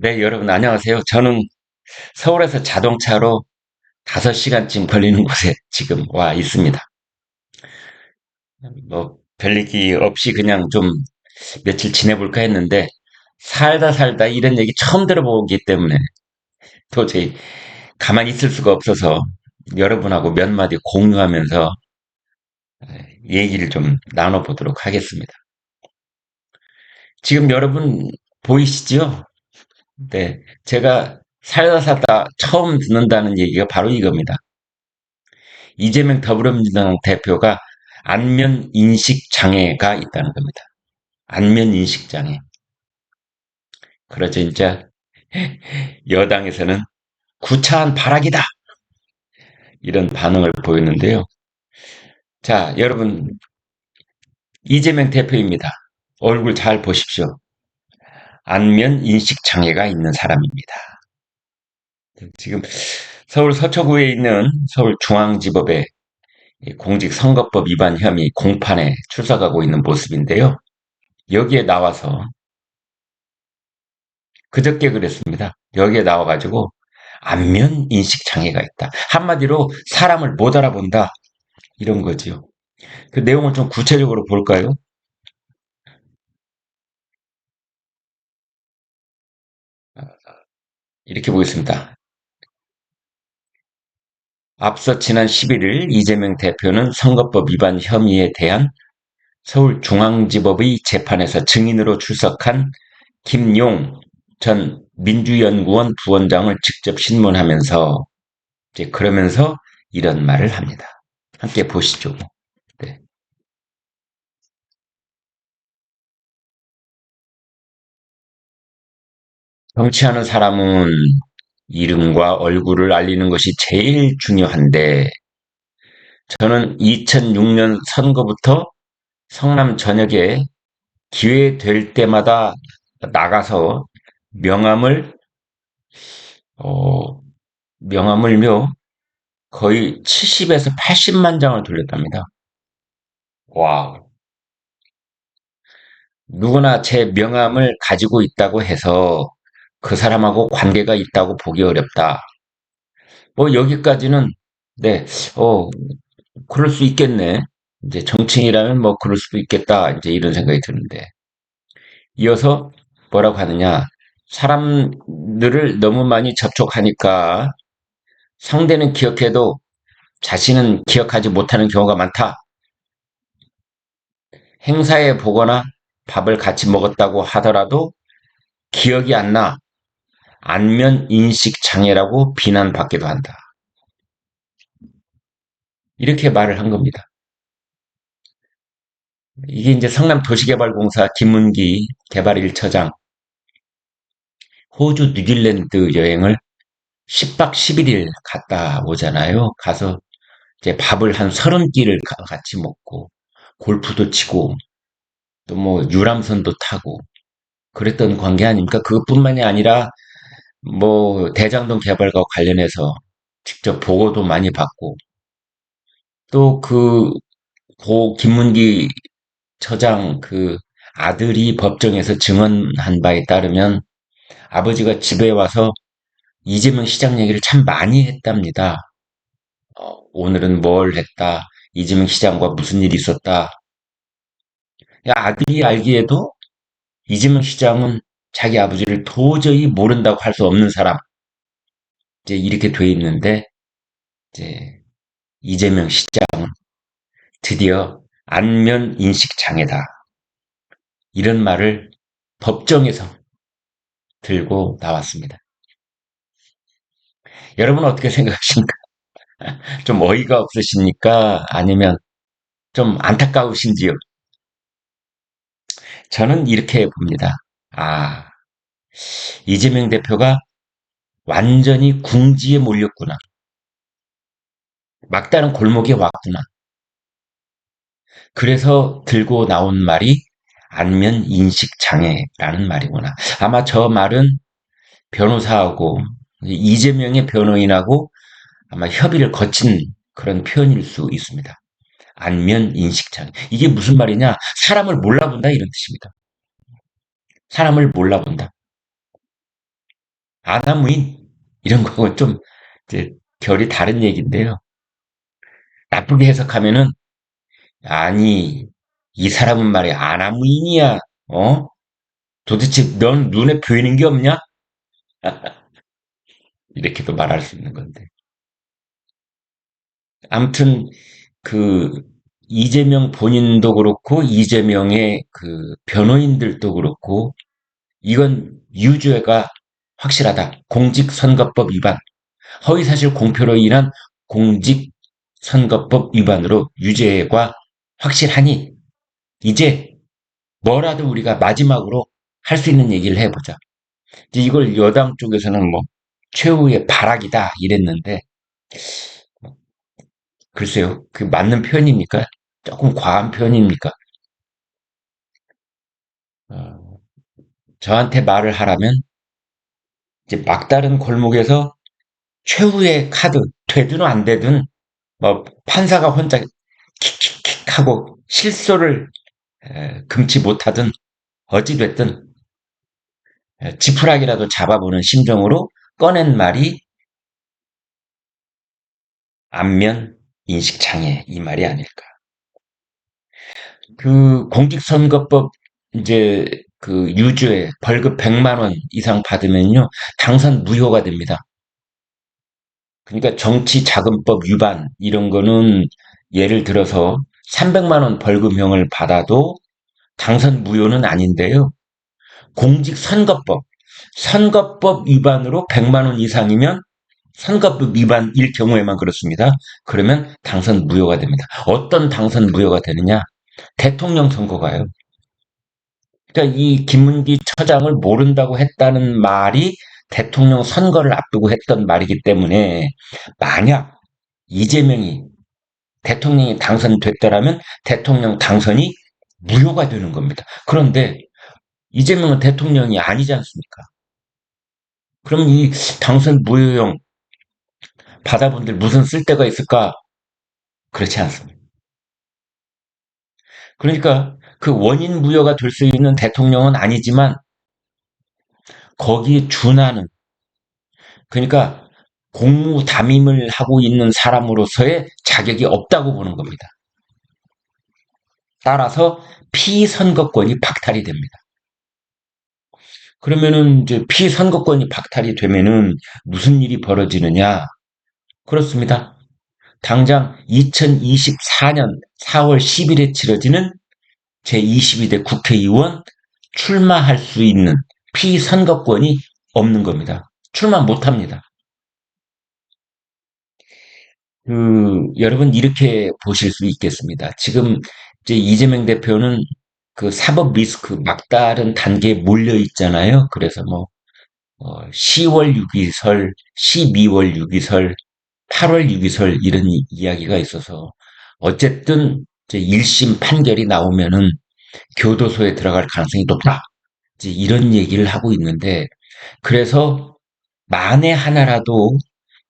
네, 여러분 안녕하세요. 저는 서울에서 자동차로 5시간쯤 걸리는 곳에 지금 와 있습니다. 뭐 별얘기 없이 그냥 좀 며칠 지내볼까 했는데 살다 살다 이런 얘기 처음 들어보기 때문에 도저히 가만히 있을 수가 없어서 여러분하고 몇 마디 공유하면서 얘기를 좀 나눠보도록 하겠습니다. 지금 여러분 보이시죠? 네, 제가 살다 살다 처음 듣는다는 얘기가 바로 이겁니다. 이재명 더불어민주당 대표가 안면 인식 장애가 있다는 겁니다. 안면 인식 장애. 그러자 진짜 여당에서는 구차한 발악이다. 이런 반응을 보였는데요. 자, 여러분 이재명 대표입니다. 얼굴 잘 보십시오. 안면 인식 장애가 있는 사람입니다. 지금 서울 서초구에 있는 서울중앙지법에 공직선거법 위반 혐의 공판에 출석하고 있는 모습인데요. 여기에 나와서 그저께 그랬습니다. 여기에 나와가지고 안면 인식 장애가 있다. 한마디로 사람을 못 알아본다. 이런 거지요. 그 내용을 좀 구체적으로 볼까요? 이렇게 보겠습니다. 앞서 지난 11일 이재명 대표는 선거법 위반 혐의에 대한 서울중앙지법의 재판에서 증인으로 출석한 김용 전 민주연구원 부원장을 직접 신문하면서 이제 그러면서 이런 말을 합니다. 함께 보시죠. 네. 정치하는 사람은 이름과 얼굴을 알리는 것이 제일 중요한데 저는 2006년 선거부터 성남 전역에 기회 될 때마다 나가서 명함을 어, 명함을요 거의 70에서 80만 장을 돌렸답니다. 와, 누구나 제 명함을 가지고 있다고 해서 그 사람하고 관계가 있다고 보기 어렵다. 뭐 여기까지는 네, 어, 그럴 수 있겠네. 이제 정치인이라면 뭐 그럴 수도 있겠다. 이제 이런 생각이 드는데 이어서 뭐라고 하느냐? 사람들을 너무 많이 접촉하니까 상대는 기억해도 자신은 기억하지 못하는 경우가 많다. 행사에 보거나 밥을 같이 먹었다고 하더라도 기억이 안 나. 안면 인식 장애라고 비난받기도 한다. 이렇게 말을 한 겁니다. 이게 이제 성남도시개발공사 김문기 개발 1처장 호주 뉴질랜드 여행을 10박 11일 갔다 오잖아요. 가서 이제 밥을 한 서른 끼를 같이 먹고 골프도 치고 또 뭐 유람선도 타고 그랬던 관계 아닙니까? 그것뿐만이 아니라 뭐 대장동 개발과 관련해서 직접 보고도 많이 받고 또그 고 김문기 처장 그 아들이 법정에서 증언한 바에 따르면 아버지가 집에 와서 이재명 시장 얘기를 참 많이 했답니다. 어, 오늘은 뭘 했다. 이재명 시장과 무슨 일이 있었다. 아들이 알기에도 이재명 시장은 자기 아버지를 도저히 모른다고 할 수 없는 사람. 이제 이렇게 돼 있는데, 이제 이재명 시장은 드디어 안면 인식 장애다. 이런 말을 법정에서 들고 나왔습니다. 여러분 어떻게 생각하십니까? 좀 어이가 없으십니까? 아니면 좀 안타까우신지요? 저는 이렇게 봅니다. 아, 이재명 대표가 완전히 궁지에 몰렸구나. 막다른 골목에 왔구나. 그래서 들고 나온 말이 안면 인식 장애라는 말이구나. 아마 저 말은 변호사하고 이재명의 변호인하고 아마 협의를 거친 그런 표현일 수 있습니다. 안면 인식 장애. 이게 무슨 말이냐? 사람을 몰라본다 이런 뜻입니다. 사람을 몰라본다. 아나무인 이런 거하고 좀 이제 결이 다른 얘기인데요. 나쁘게 해석하면은 아니 이 사람은 말이야 아나무인이야. 어? 도대체 넌 눈에 보이는 게 없냐? 이렇게도 말할 수 있는 건데. 아무튼 그 이재명 본인도 그렇고 이재명의 그 변호인들도 그렇고 이건 유죄가 확실하다. 공직선거법 위반, 허위사실 공표로 인한 공직선거법 위반으로 유죄가 확실하니 이제 뭐라도 우리가 마지막으로 할 수 있는 얘기를 해보자. 이걸 여당 쪽에서는 뭐 최후의 발악이다 이랬는데 글쎄요, 그 맞는 표현입니까? 조금 과한 표현입니까? 어, 저한테 말을 하라면 이제 막다른 골목에서 최후의 카드 되든 안 되든 뭐 판사가 혼자 킥킥킥 하고 실소를 에, 금치 못하든 어찌 됐든 에, 지푸라기라도 잡아보는 심정으로 꺼낸 말이 안면 인식 장애 이 말이 아닐까. 그 공직선거법 이제 그 유죄 벌금 100만 원 이상 받으면요 당선 무효가 됩니다. 그러니까 정치자금법 위반 이런 거는 예를 들어서 300만 원 벌금형을 받아도 당선 무효는 아닌데요. 공직선거법, 선거법 위반으로 100만 원 이상이면 선거법 위반일 경우에만 그렇습니다. 그러면 당선 무효가 됩니다. 어떤 당선 무효가 되느냐? 대통령 선거가요. 그러니까 이 김문기 처장을 모른다고 했다는 말이 대통령 선거를 앞두고 했던 말이기 때문에 만약 이재명이 대통령이 당선됐더라면 대통령 당선이 무효가 되는 겁니다. 그런데 이재명은 대통령이 아니지 않습니까? 그럼 이 당선 무효형 받아본들 무슨 쓸데가 있을까? 그렇지 않습니다. 그러니까 그 원인 무효가 될 수 있는 대통령은 아니지만 거기에 준하는 그러니까 공무 담임을 하고 있는 사람으로서의 자격이 없다고 보는 겁니다. 따라서 피선거권이 박탈이 됩니다. 그러면은 이제 피선거권이 박탈이 되면은 무슨 일이 벌어지느냐? 그렇습니다. 당장 2024년 4월 10일에 치러지는 제22대 국회의원 출마할 수 있는 피선거권이 없는 겁니다. 출마 못 합니다. 그, 여러분 이렇게 보실 수 있겠습니다. 지금 이제 이재명 대표는 그 사법 리스크 막다른 단계에 몰려 있잖아요. 그래서 뭐, 어, 10월 6기설, 12월 6기설, 8월 6기설 이런 이- 이야기가 있어서 어쨌든 이제 1심 판결이 나오면은 교도소에 들어갈 가능성이 높다. 이제 이런 얘기를 하고 있는데 그래서 만에 하나라도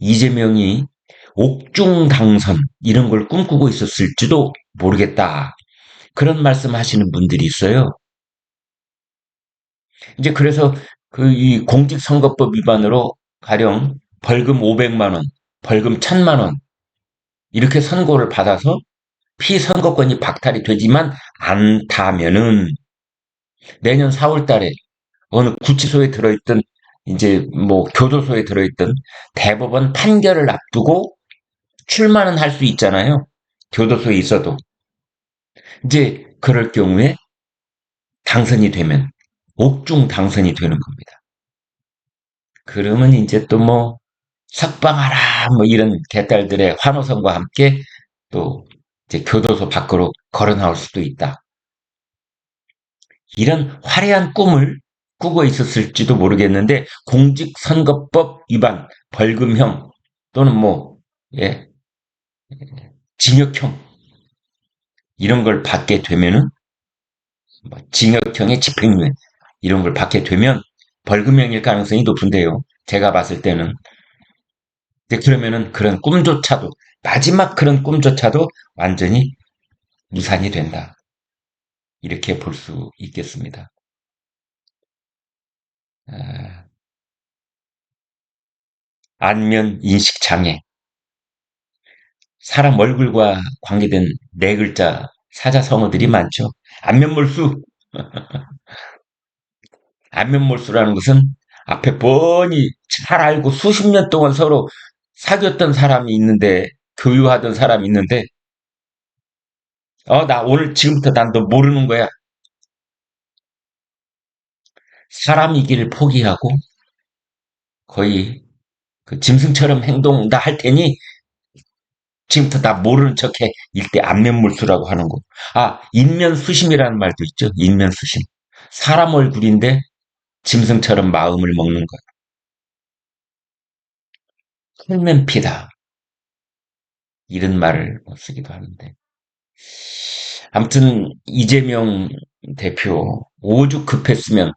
이재명이 옥중 당선 이런 걸 꿈꾸고 있었을지도 모르겠다. 그런 말씀 하시는 분들이 있어요. 이제 그래서 그 이 공직선거법 위반으로 가령 벌금 500만 원, 벌금 1000만 원 이렇게 선고를 받아서 피선거권이 박탈이 되지만 않다면은 내년 4월 달에 어느 구치소에 들어있던 이제 뭐 교도소에 들어있던 대법원 판결을 앞두고 출마는 할 수 있잖아요. 교도소에 있어도. 이제 그럴 경우에 당선이 되면 옥중 당선이 되는 겁니다. 그러면 이제 또 뭐 석방하라 뭐 이런 개딸들의 환호성과 함께 또 이제 교도소 밖으로 걸어 나올 수도 있다. 이런 화려한 꿈을 꾸고 있었을지도 모르겠는데 공직선거법 위반 벌금형 또는 뭐 예, 징역형 이런 걸 받게 되면은 뭐 징역형의 집행유예 이런 걸 받게 되면 벌금형일 가능성이 높은데요. 제가 봤을 때는 그러면은 그런 꿈조차도 마지막 그런 꿈조차도 완전히 무산이 된다. 이렇게 볼 수 있겠습니다. 아, 안면 인식 장애. 사람 얼굴과 관계된 네 글자 사자성어들이 많죠. 안면몰수, 안면몰수라는 것은 앞에 뻔히 잘 알고 수십 년 동안 서로 사귀었던 사람이 있는데, 교유하던 사람이 있는데, 어, 나 오늘 지금부터 난 너 모르는 거야. 사람이기를 포기하고 거의 그 짐승처럼 행동 나 할 테니 지금부터 나 모르는 척해. 일대 안면물수라고 하는 거. 아, 인면수심이라는 말도 있죠. 인면수심. 사람 얼굴인데 짐승처럼 마음을 먹는 것. 혈면피다. 이런 말을 쓰기도 하는데. 아무튼 이재명 대표 오죽 급했으면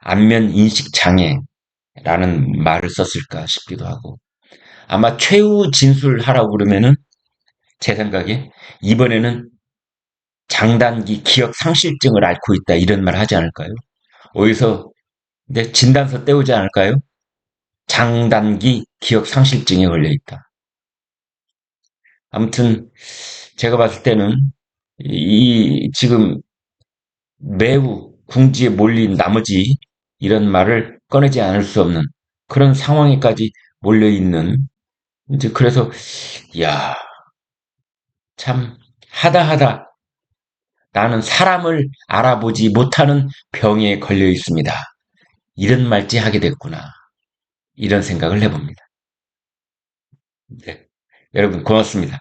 안면 인식 장애라는 말을 썼을까 싶기도 하고 아마 최후 진술하라고 그러면은 제 생각에 이번에는 장단기 기억 상실증을 앓고 있다 이런 말 하지 않을까요? 어디서 이제 진단서 떼우지 않을까요? 장단기 기억 상실증에 걸려 있다. 아무튼 제가 봤을 때는 이 지금 매우 궁지에 몰린 나머지 이런 말을 꺼내지 않을 수 없는 그런 상황에까지 몰려 있는 이제 그래서 야, 참 하다 하다 나는 사람을 알아보지 못하는 병에 걸려 있습니다. 이런 말지 하게 됐구나. 이런 생각을 해봅니다. 네. 여러분 고맙습니다.